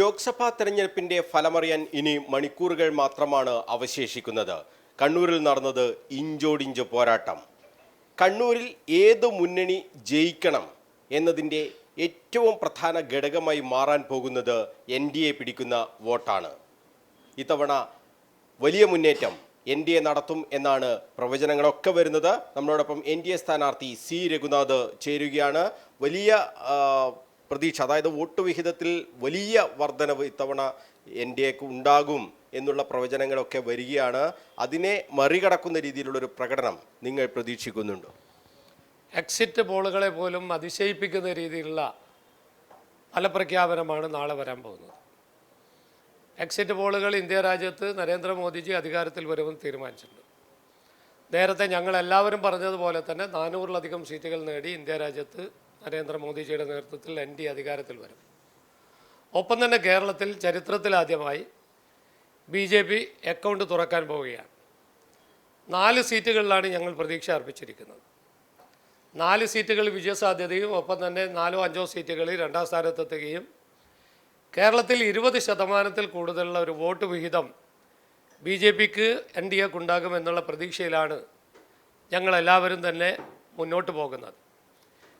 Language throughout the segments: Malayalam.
ലോക്സഭാ തെരഞ്ഞെടുപ്പിന്റെ ഫലമറിയാൻ ഇനി മണിക്കൂറുകൾ മാത്രമാണ് അവശേഷിക്കുന്നത്. കണ്ണൂരിൽ നടന്നത് ഇഞ്ചോടിഞ്ച് പോരാട്ടം. കണ്ണൂരിൽ ഏത് മുന്നണി ജയിക്കണം എന്നതിന്റെ ഏറ്റവും പ്രധാന ഘടകമായി മാറാൻ പോകുന്നത് എൻ ഡി എ പിടിക്കുന്ന വോട്ടാണ്. ഇത്തവണ വലിയ മുന്നേറ്റം എൻ ഡി എ നടത്തും എന്നാണ് പ്രവചനങ്ങളൊക്കെ വരുന്നത്. നമ്മളോടൊപ്പം എൻ ഡി എ സ്ഥാനാർത്ഥി സി രഘുനാഥ് ചേരുകയാണ്. വലിയ പ്രതീക്ഷ അതായത് വോട്ട് വിഹിതത്തിൽ വലിയ വർധനവ് ഇത്തവണ എൻ ഡി എക്ക് ഉണ്ടാകും എന്നുള്ള പ്രവചനങ്ങളൊക്കെ വരികയാണ്. അതിനെ മറികടക്കുന്ന രീതിയിലുള്ളൊരു പ്രകടനം നിങ്ങൾ പ്രതീക്ഷിക്കുന്നുണ്ടോ? എക്സിറ്റ് പോളുകളെ പോലും അതിശയിപ്പിക്കുന്ന രീതിയിലുള്ള പല പ്രഖ്യാപനമാണ് നാളെ വരാൻ പോകുന്നത്. എക്സിറ്റ് പോളുകൾ ഇന്ത്യ രാജ്യത്ത് നരേന്ദ്രമോദിജി അധികാരത്തിൽ വരുമെന്ന് തീരുമാനിച്ചിട്ടുണ്ട്. നേരത്തെ ഞങ്ങൾ എല്ലാവരും പറഞ്ഞതുപോലെ തന്നെ നാനൂറിലധികം സീറ്റുകൾ നേടി ഇന്ത്യ രാജ്യത്ത് നരേന്ദ്രമോദിജിയുടെ നേതൃത്വത്തിൽ എൻ ഡി അധികാരത്തിൽ വരും. ഒപ്പം തന്നെ കേരളത്തിൽ ചരിത്രത്തിലാദ്യമായി ബി ജെ പി അക്കൗണ്ട് തുറക്കാൻ പോവുകയാണ്. നാല് സീറ്റുകളിലാണ് ഞങ്ങൾ പ്രതീക്ഷ അർപ്പിച്ചിരിക്കുന്നത്. നാല് സീറ്റുകൾ വിജയസാധ്യതയും ഒപ്പം തന്നെ നാലോ അഞ്ചോ സീറ്റുകളിൽ രണ്ടാം സ്ഥാനത്തെത്തുകയും കേരളത്തിൽ ഇരുപത് ശതമാനത്തിൽ കൂടുതലുള്ള ഒരു വോട്ട് വിഹിതം ബി ജെ പിക്ക് എൻ ഡി എക്ക് ഉണ്ടാകുമെന്നുള്ള പ്രതീക്ഷയിലാണ് ഞങ്ങളെല്ലാവരും തന്നെ മുന്നോട്ട് പോകുന്നത്.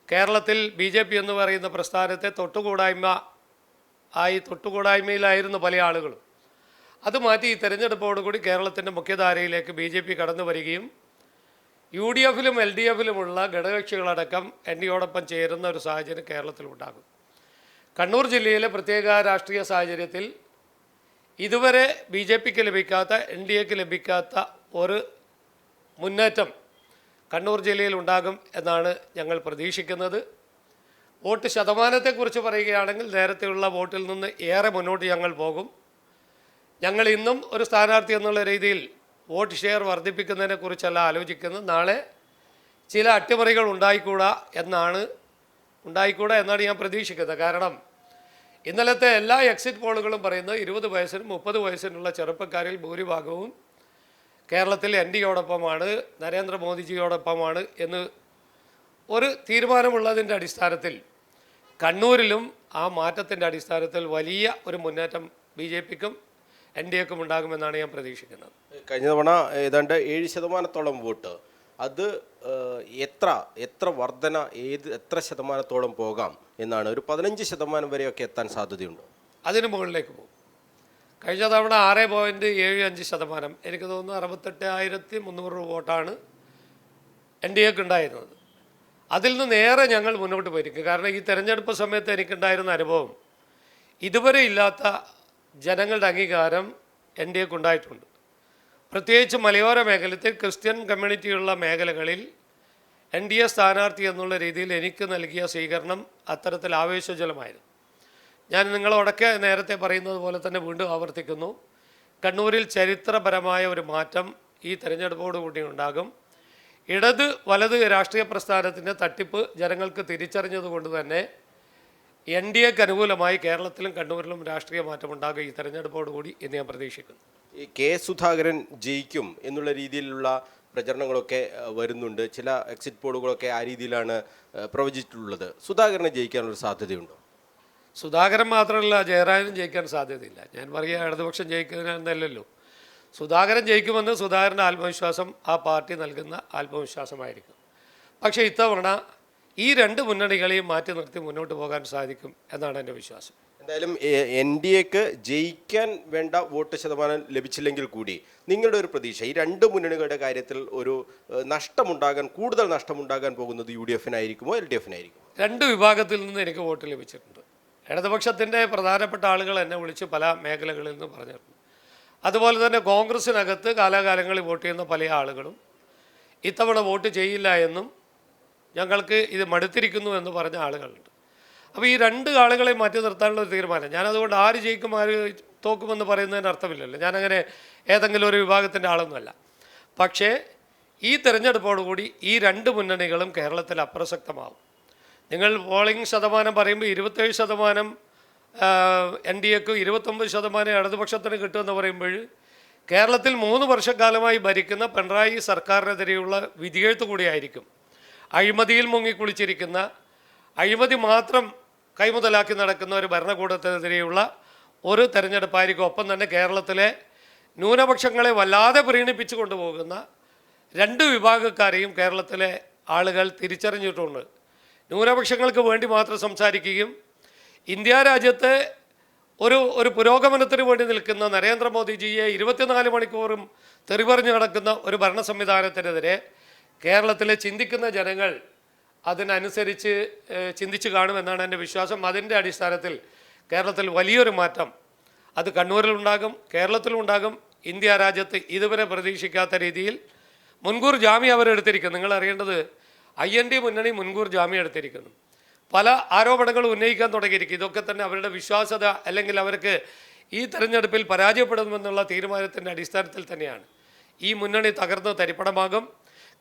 കേരളത്തിൽ ബി ജെ പി എന്ന് പറയുന്ന പ്രസ്ഥാനത്തെ തൊട്ടുകൂടായ്മ ആയി തൊട്ടുകൂടായ്മയിലായിരുന്നു പല ആളുകളും. അത് മാറ്റി ഈ തെരഞ്ഞെടുപ്പോടുകൂടി കേരളത്തിന്റെ മുഖ്യധാരയിലേക്ക് ബി ജെ പി കടന്നു വരികയും യു ഡി എഫിലും എൽ ഡി എഫിലുമുള്ള ഘടകകക്ഷികളടക്കം എൻ ഡിയോടൊപ്പം ചേരുന്ന ഒരു സാഹചര്യം കേരളത്തിൽ ഉണ്ടാകും കണ്ണൂർ ജില്ലയിലെ പ്രത്യേക രാഷ്ട്രീയ സാഹചര്യത്തിൽ ഇതുവരെ ബി ജെ പിക്ക് ലഭിക്കാത്ത എൻ ഡി എക്ക് ലഭിക്കാത്ത ഒരു മുന്നേറ്റം കണ്ണൂർ ജില്ലയിൽ ഉണ്ടാകും എന്നാണ് ഞങ്ങൾ പ്രതീക്ഷിക്കുന്നത്. വോട്ട് ശതമാനത്തെക്കുറിച്ച് പറയുകയാണെങ്കിൽ നേരത്തെയുള്ള വോട്ടിൽ നിന്ന് ഏറെ മുന്നോട്ട് ഞങ്ങൾ പോകും. ഞങ്ങൾ ഇന്നും ഒരു സ്ഥാനാർത്ഥി എന്നുള്ള രീതിയിൽ വോട്ട് ഷെയർ വർദ്ധിപ്പിക്കുന്നതിനെ കുറിച്ചല്ല ആലോചിക്കുന്നത് നാളെ ചില അട്ടിമറികൾ ഉണ്ടായിക്കൂടാ എന്നാണ് ഉണ്ടായിക്കൂടാ എന്നാണ് ഞാൻ പ്രതീക്ഷിക്കുന്നത്. കാരണം ഇന്നലത്തെ എല്ലാ എക്സിറ്റ് പോളുകളും പറയുന്നത് ഇരുപത് വയസ്സിനും മുപ്പത് വയസ്സിനുള്ള ചെറുപ്പക്കാരിൽ ഭൂരിഭാഗവും കേരളത്തിൽ എൻ ഡിയോടൊപ്പമാണ് നരേന്ദ്രമോദിജിയോടൊപ്പമാണ് എന്ന് ഒരു തീരുമാനമുള്ളതിന്റെ അടിസ്ഥാനത്തിൽ കണ്ണൂരിലും ആ മാറ്റത്തിന്റെ അടിസ്ഥാനത്തിൽ വലിയ ഒരു മുന്നേറ്റം ബി ജെ പിക്കും എൻ ഡി എക്കും ഉണ്ടാകുമെന്നാണ് ഞാൻ പ്രതീക്ഷിക്കുന്നത്. കഴിഞ്ഞ തവണ ഏതാണ്ട് ഏഴ് ശതമാനത്തോളം വോട്ട്. അത് എത്ര എത്ര വർധന ഏത് എത്ര ശതമാനത്തോളം പോകാം എന്നാണ് ഒരു പതിനഞ്ച് ശതമാനം വരെയൊക്കെ എത്താൻ സാധ്യതയുണ്ട്. അതിന് മുകളിലേക്ക് പോകും. കഴിഞ്ഞ തവണ ആറ് പോയിന്റ് ഏഴ് അഞ്ച് ശതമാനം. എനിക്ക് തോന്നുന്നു അറുപത്തെട്ട് ആയിരത്തി മുന്നൂറ് വോട്ടാണ് എൻ ഡി എക്ക് ഉണ്ടായിരുന്നത്. അതിൽ നിന്ന് നേരെ ഞങ്ങൾ മുന്നോട്ട് പോയിരിക്കും. കാരണം ഈ തെരഞ്ഞെടുപ്പ് സമയത്ത് എനിക്കുണ്ടായിരുന്ന അനുഭവം ഇതുവരെ ഇല്ലാത്ത ജനങ്ങളുടെ അംഗീകാരം എൻ ഡി എക്ക് ഉണ്ടായിട്ടുണ്ട്. പ്രത്യേകിച്ച് മലയോര മേഖലത്തിൽ ക്രിസ്ത്യൻ കമ്മ്യൂണിറ്റിയുള്ള മേഖലകളിൽ എൻ ഡി എ സ്ഥാനാർത്ഥി എന്നുള്ള രീതിയിൽ എനിക്ക് നൽകിയ സ്വീകരണം അത്തരത്തിൽ ആവേശജലമായിരുന്നു. ഞാൻ നിങ്ങളോടൊക്കെ നേരത്തെ പറയുന്നത് പോലെ തന്നെ വീണ്ടും ആവർത്തിക്കുന്നു. കണ്ണൂരിൽ ചരിത്രപരമായ ഒരു മാറ്റം ഈ തെരഞ്ഞെടുപ്പോടുകൂടി ഉണ്ടാകും. ഇടത് വലത് രാഷ്ട്രീയ പ്രസ്ഥാനത്തിന്റെ തട്ടിപ്പ് ജനങ്ങൾക്ക് തിരിച്ചറിഞ്ഞതുകൊണ്ട് തന്നെ എൻ ഡി എക്ക് അനുകൂലമായി കേരളത്തിലും കണ്ണൂരിലും രാഷ്ട്രീയ മാറ്റം ഉണ്ടാകും ഈ തെരഞ്ഞെടുപ്പോടുകൂടി എന്ന് ഞാൻ പ്രതീക്ഷിക്കുന്നു. ഈ കെ സുധാകരൻ ജയിക്കും എന്നുള്ള രീതിയിലുള്ള പ്രചരണങ്ങളൊക്കെ വരുന്നുണ്ട്. ചില എക്സിറ്റ് പോളുകളൊക്കെ ആ രീതിയിലാണ് പ്രവചിച്ചിട്ടുള്ളത്. സുധാകരനെ ജയിക്കാനുള്ള സാധ്യതയുണ്ടോ? സുധാകരൻ മാത്രമല്ല ജയറാനും ജയിക്കാൻ സാധ്യതയില്ല. ഞാൻ പറയുക ഇടതുപക്ഷം ജയിക്കുന്നതല്ലല്ലോ. സുധാകരൻ ജയിക്കുമെന്ന് സുധാകരന്റെ ആത്മവിശ്വാസം ആ പാർട്ടി നൽകുന്ന ആത്മവിശ്വാസമായിരിക്കും. പക്ഷേ ഇത്തവണ ഈ രണ്ട് മുന്നണികളെയും മാറ്റി നിർത്തി മുന്നോട്ട് പോകാൻ സാധിക്കും എന്നാണ് എന്റെ വിശ്വാസം. എന്തായാലും എൻ ഡി എക്ക് ജയിക്കാൻ വേണ്ട വോട്ട് ശതമാനം ലഭിച്ചില്ലെങ്കിൽ കൂടി നിങ്ങളുടെ ഒരു പ്രതീക്ഷ ഈ രണ്ട് മുന്നണികളുടെ കാര്യത്തിൽ ഒരു നഷ്ടമുണ്ടാകാൻ കൂടുതൽ നഷ്ടമുണ്ടാകാൻ പോകുന്നത് യു ഡി എഫിനായിരിക്കുമോ എൽ ഡി എഫിനായിരിക്കുമോ? രണ്ട് വിഭാഗത്തിൽ നിന്ന് എനിക്ക് വോട്ട് ലഭിച്ചിട്ടുണ്ട്. ഇടതുപക്ഷത്തിന്റെ പ്രധാനപ്പെട്ട ആളുകൾ എന്നെ വിളിച്ച് പല മേഖലകളിൽ നിന്ന് പറഞ്ഞിട്ടുണ്ട്. അതുപോലെ തന്നെ കോൺഗ്രസ്സിനകത്ത് കാലാകാലങ്ങളിൽ വോട്ട് ചെയ്യുന്ന പല ആളുകളും ഇത്തവണ വോട്ട് ചെയ്യില്ല എന്നും ഞങ്ങൾക്ക് ഇത് മടുത്തിരിക്കുന്നു എന്ന് പറഞ്ഞ ആളുകളുണ്ട്. അപ്പോൾ ഈ രണ്ട് ആളുകളെ മാറ്റി നിർത്താനുള്ള ഒരു തീരുമാനം. ഞാനതുകൊണ്ട് ആര് ജയിക്കും ആര് തോക്കുമെന്ന് പറയുന്നതിന് അർത്ഥമില്ലല്ലോ. ഞാനങ്ങനെ ഏതെങ്കിലും ഒരു വിഭാഗത്തിന്റെ ആളൊന്നുമല്ല. പക്ഷേ ഈ തെരഞ്ഞെടുപ്പോടുകൂടി ഈ രണ്ട് മുന്നണികളും കേരളത്തിൽ അപ്രസക്തമാവും. നിങ്ങൾ പോളിംഗ് ശതമാനം പറയുമ്പോൾ ഇരുപത്തേഴ് ശതമാനം എൻ ഡി എക്ക് ഇരുപത്തൊമ്പത് ശതമാനം ഇടതുപക്ഷത്തിന് കിട്ടുമെന്ന് പറയുമ്പോൾ കേരളത്തിൽ മൂന്ന് വർഷക്കാലമായി ഭരിക്കുന്ന പിണറായി സർക്കാരിനെതിരെയുള്ള വിധിയെഴുത്ത് കൂടിയായിരിക്കും. അഴിമതിയിൽ മുങ്ങിക്കുളിച്ചിരിക്കുന്ന അഴിമതി മാത്രം കൈമുതലാക്കി നടക്കുന്ന ഒരു ഭരണകൂടത്തിനെതിരെയുള്ള ഒരു തെരഞ്ഞെടുപ്പായിരിക്കും. ഒപ്പം തന്നെ കേരളത്തിലെ ന്യൂനപക്ഷങ്ങളെ വല്ലാതെ പ്രീണിപ്പിച്ചു കൊണ്ടുപോകുന്ന രണ്ട് വിഭാഗക്കാരെയും കേരളത്തിലെ ആളുകൾ തിരിച്ചറിഞ്ഞിട്ടുണ്ട്. ന്യൂനപക്ഷങ്ങൾക്ക് വേണ്ടി മാത്രം സംസാരിക്കുകയും ഇന്ത്യ രാജ്യത്തെ ഒരു ഒരു പുരോഗമനത്തിന് വേണ്ടി നിൽക്കുന്ന നരേന്ദ്രമോദിജിയെ ഇരുപത്തിനാല് മണിക്കൂറും തെറിപറഞ്ഞു നടക്കുന്ന ഒരു ഭരണ സംവിധാനത്തിനെതിരെ കേരളത്തിലെ ചിന്തിക്കുന്ന ജനങ്ങൾ അതിനനുസരിച്ച് ചിന്തിച്ചു കാണുമെന്നാണ് എന്റെ വിശ്വാസം. അതിന്റെ അടിസ്ഥാനത്തിൽ കേരളത്തിൽ വലിയൊരു മാറ്റം അത് കണ്ണൂരിലുണ്ടാകും കേരളത്തിലുണ്ടാകും. ഇന്ത്യ രാജ്യത്ത് ഇതുവരെ പ്രതീക്ഷിക്കാത്ത രീതിയിൽ മുൻകൂർ ജാമ്യം അവരെടുത്തിരിക്കും നിങ്ങൾ അറിയേണ്ടത് ഐ എൻ ഡി മുന്നണി മുൻകൂർ ജാമ്യം എടുത്തിരിക്കുന്നു. പല ആരോപണങ്ങൾ ഉന്നയിക്കാൻ തുടങ്ങിയിരിക്കും ഇതൊക്കെ തന്നെ അവരുടെ വിശ്വാസത അല്ലെങ്കിൽ അവർക്ക് ഈ തെരഞ്ഞെടുപ്പിൽ പരാജയപ്പെടുമെന്നുള്ള തീരുമാനത്തിന്റെ അടിസ്ഥാനത്തിൽ തന്നെയാണ്. ഈ മുന്നണി തകർന്ന് തരിപ്പണമാകും.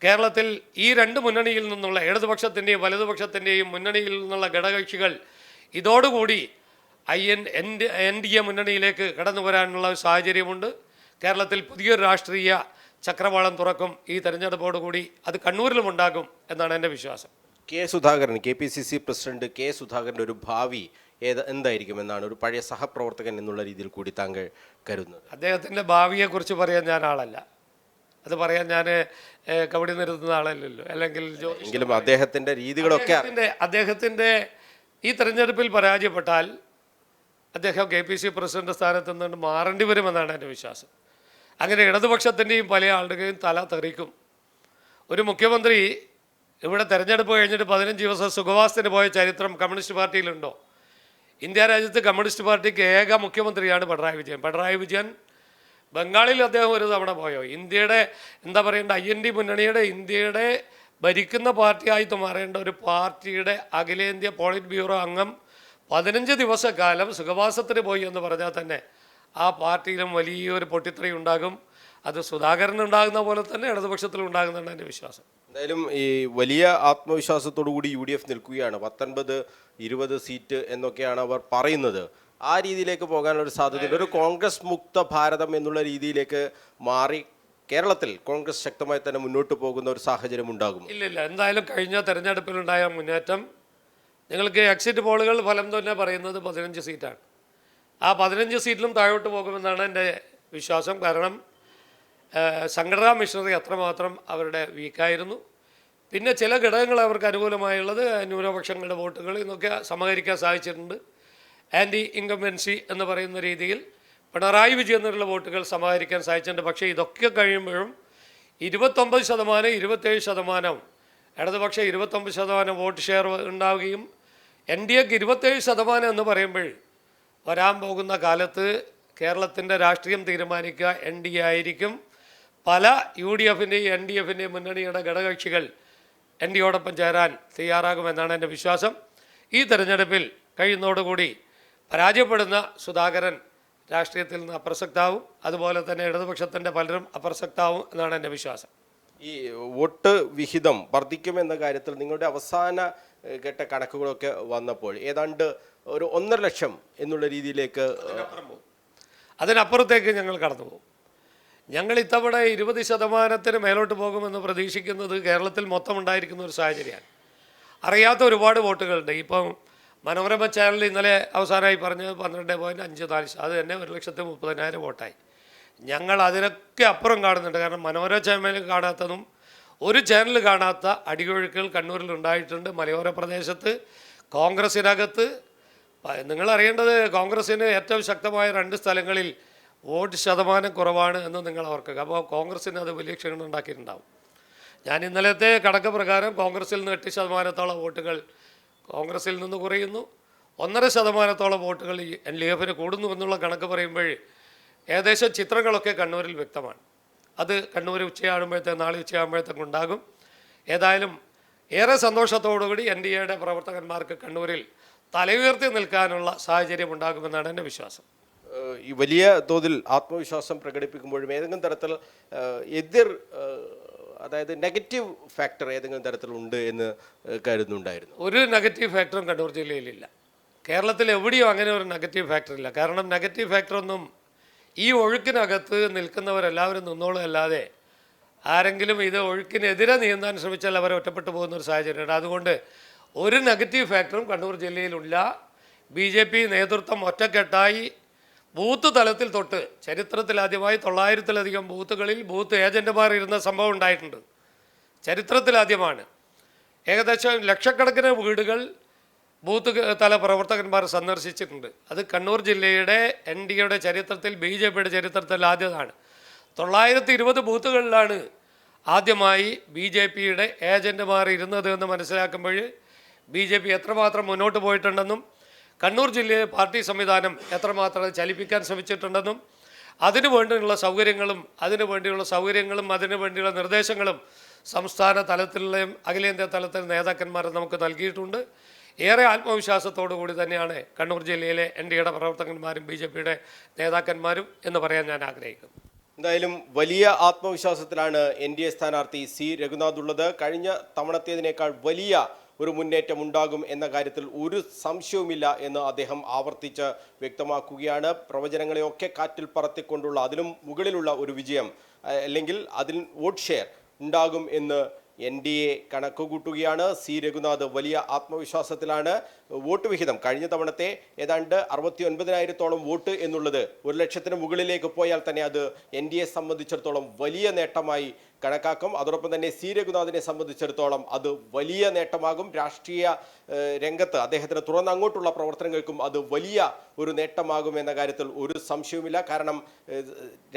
കേരളത്തിൽ ഈ രണ്ട് മുന്നണിയിൽ നിന്നുള്ള ഇടതുപക്ഷത്തിന്റെയും വലതുപക്ഷത്തിന്റെയും മുന്നണിയിൽ നിന്നുള്ള ഘടകകക്ഷികൾ ഇതോടുകൂടി I N N D A മുന്നണിയിലേക്ക് കടന്നു വരാനുള്ള സാഹചര്യമുണ്ട്. കേരളത്തിൽ പുതിയൊരു രാഷ്ട്രീയ ചക്രവാളം തുറക്കും. ഈ തെരഞ്ഞെടുപ്പോടുകൂടി അത് കണ്ണൂരിലും ഉണ്ടാകും എന്നാണ് എന്റെ വിശ്വാസം. K Sudhakaran K P C C president K സുധാകരന്റെ ഒരു ഭാവി ഏത് എന്തായിരിക്കുമെന്നാണ് ഒരു പഴയ സഹപ്രവർത്തകൻ എന്നുള്ള രീതിയിൽ കൂടി താങ്കൾ കരുതുന്നത്. അദ്ദേഹത്തിന്റെ ഭാവിയെക്കുറിച്ച് പറയാൻ ഞാൻ ആളല്ല. അത് പറയാൻ ഞാൻ കബഡി നിർത്തുന്ന ആളല്ലല്ലോ. അല്ലെങ്കിൽ എങ്കിലും അദ്ദേഹത്തിന്റെ രീതികളൊക്കെ അദ്ദേഹത്തിന്റെ അദ്ദേഹത്തിന്റെ ഈ തെരഞ്ഞെടുപ്പിൽ പരാജയപ്പെട്ടാൽ അദ്ദേഹം കെ പി സി പ്രസിഡന്റ് സ്ഥാനത്ത് നിന്ന് മാറേണ്ടി വരുമെന്നാണ് എന്റെ വിശ്വാസം. അങ്ങനെ ഇടതുപക്ഷത്തിന്റെയും പല ആളുടെയും തല തെറിക്കും. ഒരു മുഖ്യമന്ത്രി ഇവിടെ തെരഞ്ഞെടുപ്പ് കഴിഞ്ഞിട്ട് പതിനഞ്ച് ദിവസം സുഖവാസത്തിന് പോയ ചരിത്രം കമ്മ്യൂണിസ്റ്റ് പാർട്ടിയിലുണ്ടോ? ഇന്ത്യ രാജ്യത്ത് കമ്മ്യൂണിസ്റ്റ് പാർട്ടിക്ക് ഏക മുഖ്യമന്ത്രിയാണ് പിണറായി വിജയൻ. പിണറായി വിജയൻ ബംഗാളിൽ അദ്ദേഹം ഒരു തവണ പോയോ? ഇന്ത്യയുടെ എന്താ പറയേണ്ട ഐ എൻ ഡി മുന്നണിയുടെ ഇന്ത്യയുടെ ഭരിക്കുന്ന പാർട്ടിയായിട്ട് മാറേണ്ട ഒരു പാർട്ടിയുടെ അഖിലേന്ത്യാ പോളിറ്റ് ബ്യൂറോ അംഗം പതിനഞ്ച് ദിവസക്കാലം സുഖവാസത്തിന് പോയി എന്ന് പറഞ്ഞാൽ തന്നെ ആ പാർട്ടിയിലും വലിയൊരു പൊട്ടിത്തെറി ഉണ്ടാകും അത് സുധാകരൻ ഉണ്ടാകുന്ന പോലെ തന്നെ ഇടതുപക്ഷത്തിൽ ഉണ്ടാകുന്നതാണ് എന്റെ വിശ്വാസം. എന്തായാലും ഈ വലിയ ആത്മവിശ്വാസത്തോടു കൂടി യു ഡി എഫ് നിൽക്കുകയാണ്. പത്തൊൻപത് ഇരുപത് സീറ്റ് എന്നൊക്കെയാണ് അവർ പറയുന്നത്. ആ രീതിയിലേക്ക് പോകാനുള്ള ഒരു സാധ്യതയുണ്ട്. ഒരു കോൺഗ്രസ് മുക്ത ഭാരതം എന്നുള്ള രീതിയിലേക്ക് മാറി കേരളത്തിൽ കോൺഗ്രസ് ശക്തമായി തന്നെ മുന്നോട്ട് പോകുന്ന ഒരു സാഹചര്യം ഉണ്ടാകും ഇല്ല ഇല്ല. എന്തായാലും കഴിഞ്ഞ തെരഞ്ഞെടുപ്പിലുണ്ടായ മുന്നേറ്റം. ഞങ്ങൾക്ക് എക്സിറ്റ് പോളുകൾ ഫലം തന്നെ പറയുന്നത് പതിനഞ്ച് സീറ്റാണ്. ആ പതിനഞ്ച് സീറ്റിലും താഴോട്ട് പോകുമെന്നാണ് എന്റെ വിശ്വാസം. കാരണം സംഘടനാ മിഷണറി അത്രമാത്രം അവരുടെ വീക്കായിരുന്നു. പിന്നെ ചില ഘടകങ്ങൾ അവർക്ക് അനുകൂലമായുള്ളത് ന്യൂനപക്ഷങ്ങളുടെ വോട്ടുകൾ എന്നൊക്കെ സമാഹരിക്കാൻ സാധിച്ചിട്ടുണ്ട്. ആന്റി ഇൻകംബൻസി എന്ന് പറയുന്ന രീതിയിൽ പിണറായി വിജയൻ എന്നുള്ള വോട്ടുകൾ സമാഹരിക്കാൻ സാധിച്ചിട്ടുണ്ട്. പക്ഷേ ഇതൊക്കെ കഴിയുമ്പോഴും ഇരുപത്തൊമ്പത് ശതമാനം ഇരുപത്തേഴ് ശതമാനം ഇടതുപക്ഷം ഇരുപത്തൊമ്പത് ശതമാനം വോട്ട് ഷെയർ ഉണ്ടാവുകയും എൻ ഡി എക്ക് ഇരുപത്തേഴ് ശതമാനം എന്ന് പറയുമ്പോൾ വരാൻ പോകുന്ന കാലത്ത് കേരളത്തിന്റെ രാഷ്ട്രീയം തീരുമാനിക്കുക എൻ ഡി എ ആയിരിക്കും. പല യു ഡി എഫിന്റെയും എൻ ഡി എഫിന്റെയും മുന്നണിയുടെ ഘടകകക്ഷികൾ എൻ ഡി എയോടൊപ്പം ചേരാൻ തയ്യാറാകുമെന്നാണ് എന്റെ വിശ്വാസം. ഈ തെരഞ്ഞെടുപ്പിൽ കഴിയുന്നതോടുകൂടി പരാജയപ്പെടുന്ന സുധാകരൻ രാഷ്ട്രീയത്തിൽ നിന്ന് അപ്രസക്താവും അതുപോലെ തന്നെ ഇടതുപക്ഷത്തിന്റെ പലരും അപ്രസക്താവും എന്നാണ് എന്റെ വിശ്വാസം. ഈ വോട്ട് വിഹിതം വർദ്ധിക്കുമെന്ന കാര്യത്തിൽ നിങ്ങളുടെ അവസാന ഘട്ട കണക്കുകളൊക്കെ വന്നപ്പോൾ ഏതാണ്ട് ഒരു ഒന്നര ലക്ഷം എന്നുള്ള രീതിയിലേക്ക് അതിനപ്പുറത്തേക്ക് ഞങ്ങൾ കടന്നു പോകും. ഞങ്ങൾ ഇത്തവണ ഇരുപത് ശതമാനത്തിന് മേലോട്ട് പോകുമെന്ന് പ്രതീക്ഷിക്കുന്നത് കേരളത്തിൽ മൊത്തം ഉണ്ടായിരിക്കുന്ന ഒരു സാഹചര്യമാണ്. അറിയാത്ത ഒരുപാട് വോട്ടുകളുണ്ട്. ഇപ്പം മനോരമ ചാനൽ ഇന്നലെ അവസാനമായി പറഞ്ഞത് പന്ത്രണ്ട് പോയിന്റ് അഞ്ച് നാല് അത് തന്നെ ഒരു ലക്ഷത്തി മുപ്പതിനായിരം വോട്ടായി. ഞങ്ങൾ അതിനൊക്കെ അപ്പുറം കാണുന്നുണ്ട്. കാരണം മനോരമ ചാനലിൽ കാണാത്തതും ഒരു ചാനൽ കാണാത്ത അടിയൊഴുക്കുകൾ കണ്ണൂരിൽ ഉണ്ടായിട്ടുണ്ട്. മലയോര പ്രദേശത്ത് കോൺഗ്രസിനകത്ത് നിങ്ങൾ അറിയേണ്ടത് കോൺഗ്രസ്സിന് ഏറ്റവും ശക്തമായ രണ്ട് സ്ഥലങ്ങളിൽ വോട്ട് ശതമാനം കുറവാണ് എന്ന് നിങ്ങൾ ഓർക്കുക. അപ്പോൾ കോൺഗ്രസ്സിന് അത് വലിയ ക്ഷീണം ഉണ്ടാക്കിയിട്ടുണ്ടാവും. ഞാൻ ഇന്നലത്തെ കണക്ക് പ്രകാരം കോൺഗ്രസിൽ നിന്ന് എട്ട് ശതമാനത്തോളം വോട്ടുകൾ കോൺഗ്രസിൽ നിന്ന് കുറയുന്നു. ഒന്നര ശതമാനത്തോളം വോട്ടുകൾ എൻ ഡി എഫിന് കൂടുന്നു എന്നുള്ള കണക്ക് പറയുമ്പോൾ ഏകദേശം ചിത്രങ്ങളൊക്കെ കണ്ണൂരിൽ വ്യക്തമാണ്. അത് കണ്ണൂർ ഉച്ചയാകുമ്പോഴത്തെ നാളെ ഉച്ചയാകുമ്പോഴത്തേക്ക് ഉണ്ടാകും. ഏതായാലും ഏറെ സന്തോഷത്തോടുകൂടി എൻ ഡി എയുടെ പ്രവർത്തകന്മാർക്ക് കണ്ണൂരിൽ തലയുയർത്തി നിൽക്കാനുള്ള സാഹചര്യം ഉണ്ടാകുമെന്നാണ് എന്റെ വിശ്വാസം. ഈ വലിയ തോതിൽ ആത്മവിശ്വാസം പ്രകടിപ്പിക്കുമ്പോഴും ഏതെങ്കിലും തരത്തിൽ എതിർ അതായത് നെഗറ്റീവ് ഫാക്ടർ ഏതെങ്കിലും തരത്തിലുണ്ട് എന്ന് കരുതുന്നുണ്ടായിരുന്നു? ഒരു നെഗറ്റീവ് ഫാക്ടറും കണ്ണൂർ ജില്ലയിലില്ല. കേരളത്തിൽ എവിടെയും അങ്ങനെ ഒരു നെഗറ്റീവ് ഫാക്ടർ ഇല്ല. കാരണം നെഗറ്റീവ് ഫാക്ടറൊന്നും ഈ ഒഴുക്കിനകത്ത് നിൽക്കുന്നവരെല്ലാവരും നിന്നോളും അല്ലാതെ ആരെങ്കിലും ഇത് ഒഴുക്കിനെതിരെ നീന്താൻ ശ്രമിച്ചാൽ അവർ ഒറ്റപ്പെട്ടു പോകുന്ന ഒരു സാഹചര്യമുണ്ട്. അതുകൊണ്ട് ഒരു നെഗറ്റീവ് ഫാക്ടറും കണ്ണൂർ ജില്ലയിലില്ല. ബി ജെ പി നേതൃത്വം ഒറ്റക്കെട്ടായി. ബൂത്ത് തലത്തിൽ തൊട്ട് ചരിത്രത്തിലാദ്യമായി തൊള്ളായിരത്തിലധികം ബൂത്തുകളിൽ ബൂത്ത് ഏജന്റുമാർ ഇരുന്ന സംഭവം ഉണ്ടായിട്ടുണ്ട്. ചരിത്രത്തിലാദ്യമാണ് ഏകദേശം ലക്ഷക്കണക്കിന് വീടുകൾ ബൂത്ത് തല പ്രവർത്തകന്മാർ സന്ദർശിച്ചിട്ടുണ്ട്. അത് കണ്ണൂർ ജില്ലയുടെ എൻ ഡി എയുടെ ചരിത്രത്തിൽ ബി ജെ പിയുടെ ചരിത്രത്തിൽ ആദ്യതാണ് തൊള്ളായിരത്തി ഇരുപത് ബൂത്തുകളിലാണ് ആദ്യമായി ബി ജെ പിയുടെ ഏജന്റുമാർ ഇരുന്നത് എന്ന് മനസ്സിലാക്കുമ്പോൾ ബി ജെ പി എത്രമാത്രം മുന്നോട്ട് പോയിട്ടുണ്ടെന്നും കണ്ണൂർ ജില്ലയിലെ പാർട്ടി സംവിധാനം എത്രമാത്രം ചലിപ്പിക്കാൻ ശ്രമിച്ചിട്ടുണ്ടെന്നും അതിനു വേണ്ടിയുള്ള സൗകര്യങ്ങളും അതിനു വേണ്ടിയുള്ള സൗകര്യങ്ങളും അതിനു വേണ്ടിയുള്ള നിർദ്ദേശങ്ങളും സംസ്ഥാന തലത്തിലെയും അഖിലേന്ത്യാ തലത്തിൽ നേതാക്കന്മാർ നമുക്ക് നൽകിയിട്ടുണ്ട്. ഏറെ ആത്മവിശ്വാസത്തോടു കൂടി തന്നെയാണ് കണ്ണൂർ ജില്ലയിലെ എൻ ഡി എയുടെ പ്രവർത്തകന്മാരും ബി ജെ പിയുടെ നേതാക്കന്മാരും എന്ന് പറയാൻ ഞാൻ ആഗ്രഹിക്കുന്നു. എന്തായാലും വലിയ ആത്മവിശ്വാസത്തിലാണ് എൻ ഡി എ സ്ഥാനാർത്ഥി സി രഘുനാഥ് ഉള്ളത് കഴിഞ്ഞ തവണത്തേതിനേക്കാൾ വലിയ ഒരു മുന്നേറ്റം ഉണ്ടാകും എന്ന കാര്യത്തിൽ ഒരു സംശയവുമില്ല എന്ന് അദ്ദേഹം ആവർത്തിച്ച് വ്യക്തമാക്കുകയാണ്. പ്രവചനങ്ങളെയൊക്കെ കാറ്റിൽ പറത്തിക്കൊണ്ടുള്ള അതിലും മുകളിലുള്ള ഒരു വിജയം അല്ലെങ്കിൽ അതിൽ വോട്ട് ഷെയർ ഉണ്ടാകും എന്ന് എൻ ഡി എ കണക്ക് കൂട്ടുകയാണ് സി രഘുനാഥ് വലിയ ആത്മവിശ്വാസത്തിലാണ്. വോട്ട് വിഹിതം കഴിഞ്ഞ തവണത്തെ ഏതാണ്ട് അറുപത്തി ഒൻപതിനായിരത്തോളം വോട്ട് എന്നുള്ളത് ഒരു ലക്ഷത്തിന് മുകളിലേക്ക് പോയാൽ തന്നെ അത് എൻ ഡി എ സംബന്ധിച്ചിടത്തോളം വലിയ നേട്ടമായി കണക്കാക്കും. അതോടൊപ്പം തന്നെ സി രഘുനാഥിനെ സംബന്ധിച്ചിടത്തോളം അത് വലിയ നേട്ടമാകും. രാഷ്ട്രീയ രംഗത്ത് അദ്ദേഹത്തിന് തുറന്ന് അങ്ങോട്ടുള്ള പ്രവർത്തനങ്ങൾക്കും അത് വലിയ ഒരു നേട്ടമാകും എന്ന കാര്യത്തിൽ ഒരു സംശയവുമില്ല. കാരണം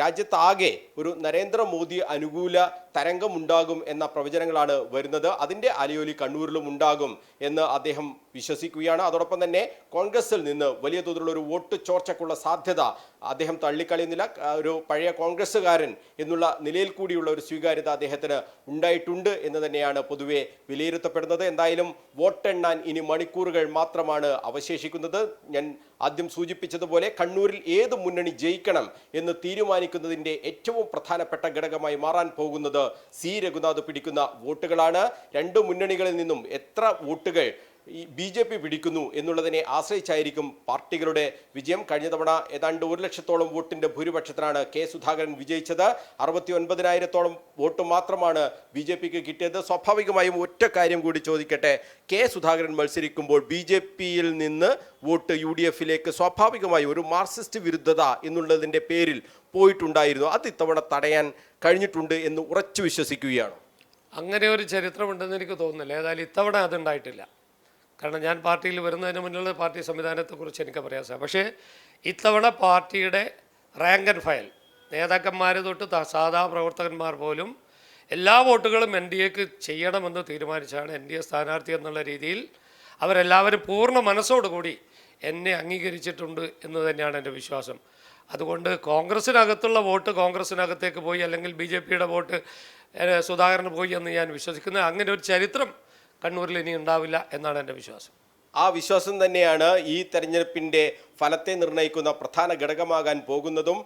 രാജ്യത്താകെ ഒരു നരേന്ദ്രമോദി അനുകൂല തരംഗം ഉണ്ടാകും എന്ന പ്രവചനങ്ങളാണ് വരുന്നത്. അതിന്റെ അലയൊലി കണ്ണൂരിലും ഉണ്ടാകും എന്ന് അദ്ദേഹം വിശ്വസിക്കുകയാണ്. അതോടൊപ്പം തന്നെ കോൺഗ്രസിൽ നിന്ന് വലിയ തോതിലുള്ള ഒരു വോട്ട് ചോർച്ചക്കുള്ള സാധ്യത അദ്ദേഹം തള്ളിക്കളയുന്നില്ല. ഒരു പഴയ കോൺഗ്രസ്സുകാരൻ എന്നുള്ള നിലയിൽ കൂടിയുള്ള ഒരു സ്വീകാര്യത അദ്ദേഹത്തിന് ഉണ്ടായിട്ടുണ്ട് എന്ന് തന്നെയാണ് പൊതുവെ വിലയിരുത്തപ്പെടുന്നത്. എന്തായാലും വോട്ടെണ്ണാൻ ഇനി മണിക്കൂറുകൾ മാത്രമാണ് അവശേഷിക്കുന്നത്. ഞാൻ ആദ്യം സൂചിപ്പിച്ചതുപോലെ കണ്ണൂരിൽ ഏത് മുന്നണി ജയിക്കണം എന്ന് തീരുമാനിക്കുന്നതിന്റെ ഏറ്റവും പ്രധാനപ്പെട്ട ഘടകമായി മാറാൻ പോകുന്നത് സി. രഘുനാഥ് പിടിക്കുന്ന വോട്ടുകളാണ്. രണ്ട് മുന്നണികളിൽ നിന്നും എത്ര വോട്ടുകൾ ഈ ബി ജെ പി പിടിക്കുന്നു എന്നുള്ളതിനെ ആശ്രയിച്ചായിരിക്കും പാർട്ടികളുടെ വിജയം. കഴിഞ്ഞ തവണ ഏതാണ്ട് ഒരു ലക്ഷത്തോളം വോട്ടിന്റെ ഭൂരിപക്ഷത്തിനാണ് കെ സുധാകരൻ വിജയിച്ചത്. അറുപത്തി ഒൻപതിനായിരത്തോളം വോട്ട് മാത്രമാണ് ബി ജെ പിക്ക് കിട്ടിയത്. സ്വാഭാവികമായും ഒറ്റ കാര്യം കൂടി ചോദിക്കട്ടെ. കെ സുധാകരൻ മത്സരിക്കുമ്പോൾ ബി ജെ പിയിൽ നിന്ന് വോട്ട് യു ഡി എഫിലേക്ക് സ്വാഭാവികമായും ഒരു മാർക്സിസ്റ്റ് വിരുദ്ധത എന്നുള്ളതിന്റെ പേരിൽ പോയിട്ടുണ്ടായിരുന്നു. അത് ഇത്തവണ തടയാൻ കഴിഞ്ഞിട്ടുണ്ട് എന്ന് ഉറച്ചു വിശ്വസിക്കുകയാണ്. അങ്ങനെ ഒരു ചരിത്രമുണ്ടെന്ന് എനിക്ക് തോന്നുന്നില്ല. ഏതായാലും ഇത്തവണ അതുണ്ടായിട്ടില്ല കാരണം ഞാൻ പാർട്ടിയിൽ വരുന്നതിന് മുന്നിലുള്ള പാർട്ടി സംവിധാനത്തെക്കുറിച്ച് എനിക്ക് പറയാൻ സാധിക്കും. പക്ഷേ ഇത്തവണ പാർട്ടിയുടെ റാങ്ക് ആൻഡ് ഫയൽ നേതാക്കന്മാർ തൊട്ട് സാധാ പ്രവർത്തകന്മാർ പോലും എല്ലാ വോട്ടുകളും എൻ ഡി എക്ക് ചെയ്യണമെന്ന് തീരുമാനിച്ചാണ് എൻ ഡി എ സ്ഥാനാർത്ഥി എന്നുള്ള രീതിയിൽ അവരെല്ലാവരും പൂർണ മനസ്സോടുകൂടി എന്നെ അംഗീകരിച്ചിട്ടുണ്ട് എന്ന് തന്നെയാണ് എന്റെ വിശ്വാസം. അതുകൊണ്ട് കോൺഗ്രസിനകത്തുള്ള വോട്ട് കോൺഗ്രസിനകത്തേക്ക് പോയി അല്ലെങ്കിൽ ബി ജെ പിയുടെ വോട്ട് സുധാകരന് പോയി എന്ന് ഞാൻ വിശ്വസിക്കുന്നത് അങ്ങനെ ഒരു ചരിത്രം കണ്ണൂരിൽ ഇനി ഉണ്ടാവില്ല എന്നാണ് എന്റെ വിശ്വാസം. ആ വിശ്വാസം തന്നെയാണ് ഈ തെരഞ്ഞെടുപ്പിന്റെ ഫലത്തെ നിർണയിക്കുന്ന പ്രധാന ഘടകമാകാൻ പോകുന്നതും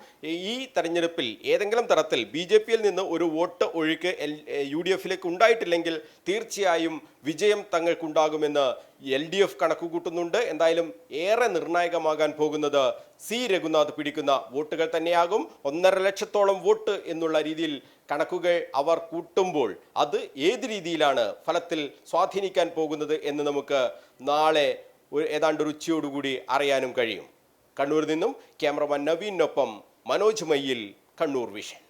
ഈ തെരഞ്ഞെടുപ്പിൽ ഏതെങ്കിലും തരത്തിൽ ബി ജെ പിയിൽ നിന്ന് ഒരു വോട്ട് ഒഴുക്ക് എൽ യു ഡി എഫിലേക്ക് ഉണ്ടായിട്ടില്ലെങ്കിൽ തീർച്ചയായും വിജയം തങ്ങൾക്കുണ്ടാകുമെന്ന് എൽ ഡി എഫ് കണക്കുകൂട്ടുന്നുണ്ട്. എന്തായാലും ഏറെ നിർണായകമാകാൻ പോകുന്നത് സി രഘുനാഥ് പിടിക്കുന്ന വോട്ടുകൾ തന്നെയാകും. ഒന്നര ലക്ഷത്തോളം വോട്ട് എന്നുള്ള രീതിയിൽ കണക്കുകൾ അവർ കൂട്ടുമ്പോൾ അത് ഏത് രീതിയിലാണ് ഫലത്തിൽ സ്വാധീനിക്കാൻ പോകുന്നത് എന്ന് നമുക്ക് നാളെ ഏതാണ്ട് ഒരു ഉച്ചയോടുകൂടി അറിയാനും കഴിയും. കണ്ണൂരിൽ നിന്നും ക്യാമറമാൻ നവീനൊപ്പം മനോജ് മയ്യിൽ കണ്ണൂർ വിഷൻ.